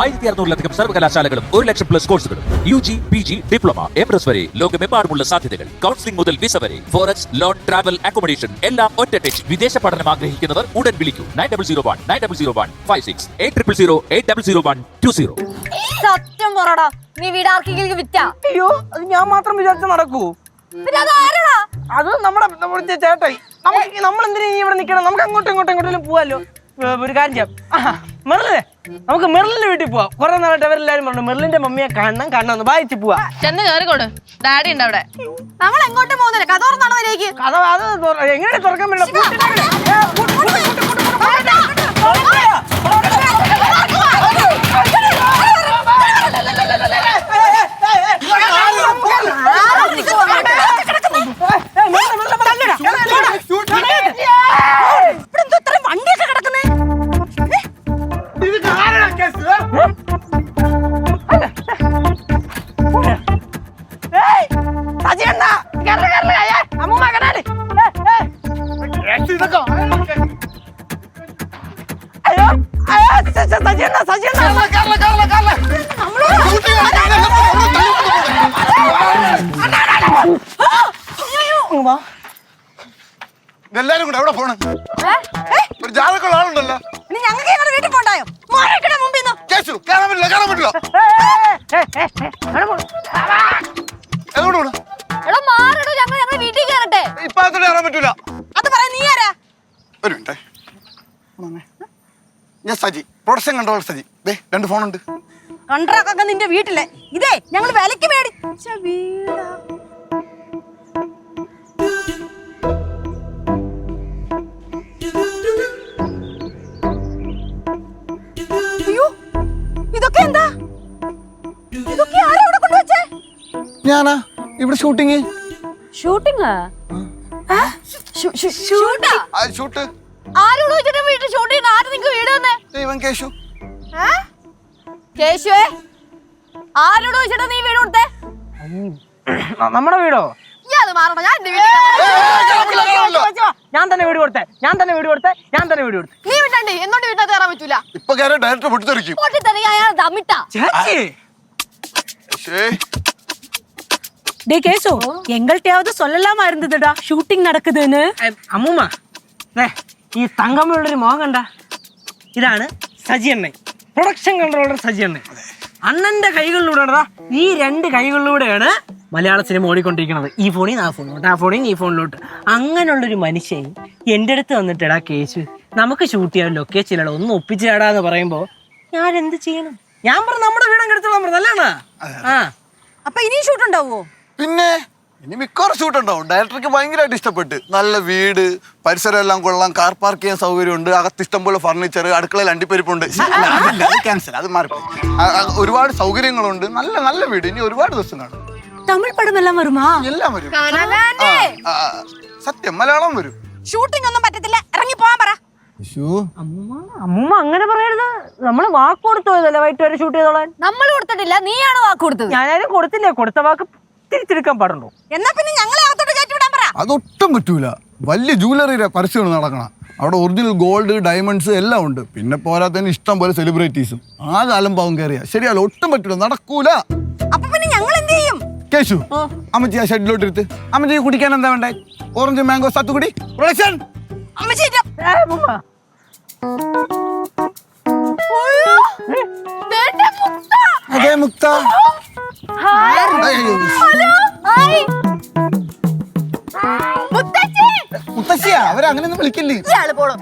ആയിരത്തി അറുന്നൂറിലധികം സർവകലാശാലകളും ഒരു ലക്ഷം പ്ലസ് കോഴ്സുകളും U G P G diploma M S വരെ ലോകമെമ്പാടുമുള്ള സാധ്യതകൾ. കൗൺസിലിംഗ് മുതൽ വിസ വരെ. ഫോറക്സ് ലോൺ ട്രാവൽ അക്കോമഡേഷൻ എല്ലാം ഒറ്റ ടച്ച് വിദേശ പഠനം ആഗ്രഹിക്കുന്നവർ ഉടൻ വിളിക്കൂ. Nine double zero one nine double zero one five six eight triple zero eight double zero one two zero. സത്യം പറടാ. നീ വീട് ആർക്കെങ്കിലും വിറ്റാ? അയ്യോ അത് ഞാൻ മാത്രം വിചാരിച്ച നടക്കൂ. പിന്നെ അത് ആരടാ? അത് നമ്മുടെ നമ്മുടെ ചേട്ടായി. നമ്മൾ എന്തിനാ ഇവിടെ നിൽക്കണം നമുക്ക് അങ്ങോട്ടും ഇങ്ങോട്ടും എങ്ങോട്ടെങ്കിലും പോവാലോ. ഒരു കാര്യം ചെയ്യാം. മെർലിനെ നമുക്ക് മെർലിന്റെ വീട്ടിൽ പോവാം. കുറെ നാളായിട്ട് അവരെല്ലാരും പറഞ്ഞു മെറിലിന്റെ മമ്മിയെ കാണണം കാണണം വായിച്ച് പോവാ. ചെന്ന് കേറിക്കോട്. ഡാഡി ഉണ്ട് അവിടെ. നമ്മൾ എങ്ങോട്ടും പോകുന്നില്ല. കഥ തുറന്നാണോ കഥ അത് എങ്ങനെ തുറക്കാൻ പറ്റില്ല? എല്ലാരും കൂടെ എവിടെ പോണ്? ഒരു ജാതക്കുള്ള ആളുണ്ടല്ലോ. ഞങ്ങൾക്ക് ഞങ്ങളുടെ വീട്ടിൽ പോണ്ടായോ? മാറിക്കണ കേശു കാണാൻ പറ്റില്ല കാണാൻ പറ്റില്ല. എടാ മാറടോ ഞങ്ങൾ ഞങ്ങളുടെ വീട്ടിൽ കയറട്ടെ ഇപ്പൊ അകത്തോട്ട് കയറാൻ പറ്റൂല. അത് നീ ആരാ? ഒരു മിനിറ്റ്. ഞാൻ സജി. പ്രൊഡക്ഷൻ സജി. ദേ രണ്ട് ഫോണുണ്ട്. നിന്റെ വീട്ടിലെ. ഇതേ ഞങ്ങൾ വിലക്ക് മേടിച്ച വീടാ ഞാനാ? ഇവിടെ ഷൂട്ടിങ്. ഷൂട്ടിംഗ് ഷൂട്ടാ? ഷൂട്ട്. ആരോട് വെച്ചിട്ട് വീട്ടിൽ ഷൂട്ട് ചെയ്യുന്ന ആര് നിങ്ങക്ക് വീട് തന്നെ? ദൈവം കേശു. കേശുവേ ആരോട് വെച്ചിട്ട് നീ വീട് കൊടുത്തേ? നമ്മുടെ വീടോ? ഞാൻ മാറണം? ഞാൻ എന്റെ വീട്ടിൽ ഞാൻ തന്നെ വീട് കൊടുത്തേ. ഞാൻ തന്നെ വീട് കൊടുത്തേ. ഞാൻ തന്നെ വീട് കൊടുത്തേ. നീ വിട്ടണ്ടേ എന്നോട് വീട്ടിൽ കയറാൻ പറ്റൂല. ഇപ്പൊ ഡയറക്ടർ പൊട്ടിത്തെറിക്കും. പൊട്ടിത്തെറി അയാൾ ദമിട്ടാ ചേച്ചി. ശേ டே கேசு எங்கள்கிட்டயாவது சொல்லலாமா இருந்ததுடா ஷூட்டிங் நடக்குதுன்னு ഏ, അമ്മൂമ്മ ദേ, ഈ തങ്കമ്മയുള്ളൊരു മോഹം കണ്ട ഇതാണ് സജി അണ്ണൻ പ്രൊഡക്ഷൻ കൺട്രോളർ സജി അണ്ണൻ അണ്ണന്റെ കൈകളിലൂടെടാ ഈ രണ്ട് കൈകളിലൂടെയാണ് മലയാള സിനിമ ഓടിക്കൊണ്ടിരിക്കുന്നത് ഈ ഫോണിൽ നിന്ന് ആ ഫോണിലോട്ട് ആ ഫോണിൽ നിന്ന് ഈ ഫോണിലോട്ട് അങ്ങനെയുള്ളൊരു മനുഷ്യൻ എൻ്റെ അടുത്ത് വന്നിട്ടെടാ കേസ് നമുക്ക് ഷൂട്ട് ചെയ്യാൻ ലൊക്കേഷനിലടാ ഒന്ന് ഒപ്പിച്ചേടാ എന്ന് പറയുമ്പോൾ ഞാൻ എന്ത് ചെയ്യണം ഞാൻ പറഞ്ഞു നമ്മുടെ വീടങ്ങ് എടുത്തോളാൻ പറഞ്ഞു അല്ലേണ ആ അപ്പൊ ഇനിയും ഷൂട്ട് ഉണ്ടാവോ പിന്നെ ഇനി മിക്കവാറും സ്യൂട്ട് ഉണ്ടാവും. ഡയറക്ടർക്ക് ഭയങ്കരമായിട്ട് ഇഷ്ടപ്പെട്ട്. നല്ല വീട് പരിസരം എല്ലാം കൊള്ളാം കാർ പാർക്ക് ചെയ്യാൻ സൗകര്യമുണ്ട് അകത്ത് ഇഷ്ടം പോലെ ഫർണിച്ചർ അടുക്കളയിൽ അണ്ടിപ്പരിപ്പുണ്ട്. ക്യാൻസൽ അത് മാറി ഒരുപാട് സൗകര്യങ്ങളുണ്ട്. നല്ല നല്ല വീട്. ഇനി ഒരുപാട് ദിവസം കാണും. തമിഴ് പടം എല്ലാം വരുമാ? എല്ലാം വരും. സത്യം മലയാളം വരും. ഷൂട്ടിംഗ് ഒന്നും പറ്റത്തില്ല. ഇറങ്ങി പോവാൻ പറ. അമ്മ അങ്ങനെ പറയരുത്. നമ്മൾ വാക്ക് കൊടുത്തു വൈറ്റ് വൈകിട്ട് വരെ ഷൂട്ട് ചെയ്തോളാൻ. നമ്മൾ കൊടുത്തിട്ടില്ല. നീയാണ് വാക്ക് കൊടുത്തത്? ഞാനായാലും കൊടുത്തില്ല. കൊടുത്ത വാക്ക് തിരിച്ചെടുക്കാൻ പാടുണ്ടോ? എന്നാ പിന്നെ ഞങ്ങളെ അകത്തോട്ട് കയറ്റി വിടാൻ പറ. അതൊട്ടും പറ്റൂല. വലിയ ജൂവലറിയുടെ പരസ്യമാണ് നടക്കണം. അവിടെ ഒറിജിനൽ ഗോൾഡ് ഡയമണ്ട്സ് എല്ലാം ഉണ്ട്. പിന്നെ പോരാത്തതിന് ഇഷ്ടം പോലെ സെലിബ്രിറ്റീസും ആ കാലം പാവം കയറിയ ശരിയല്ല ഒട്ടും പറ്റൂല. നടക്കൂല. അപ്പൊ പിന്നെ ഞങ്ങൾ എന്ത് ചെയ്യും? കേശു അമ്മച്ചി ആ ഷെഡിലോട്ട് എടുത്ത് അമ്മച്ചി കുടിക്കാൻ എന്താ വേണ്ടേ? ഓറഞ്ച് മാംഗോ സത്തുകുടി പ്രൊഡക്ഷൻ അമ്മൂമ്മ. അതെ മുക്ത. മുത്തശ്ശിയാ? അവരങ്ങനെയൊന്നും വിളിക്കില്ലേ? ഇയാൾ പോണു.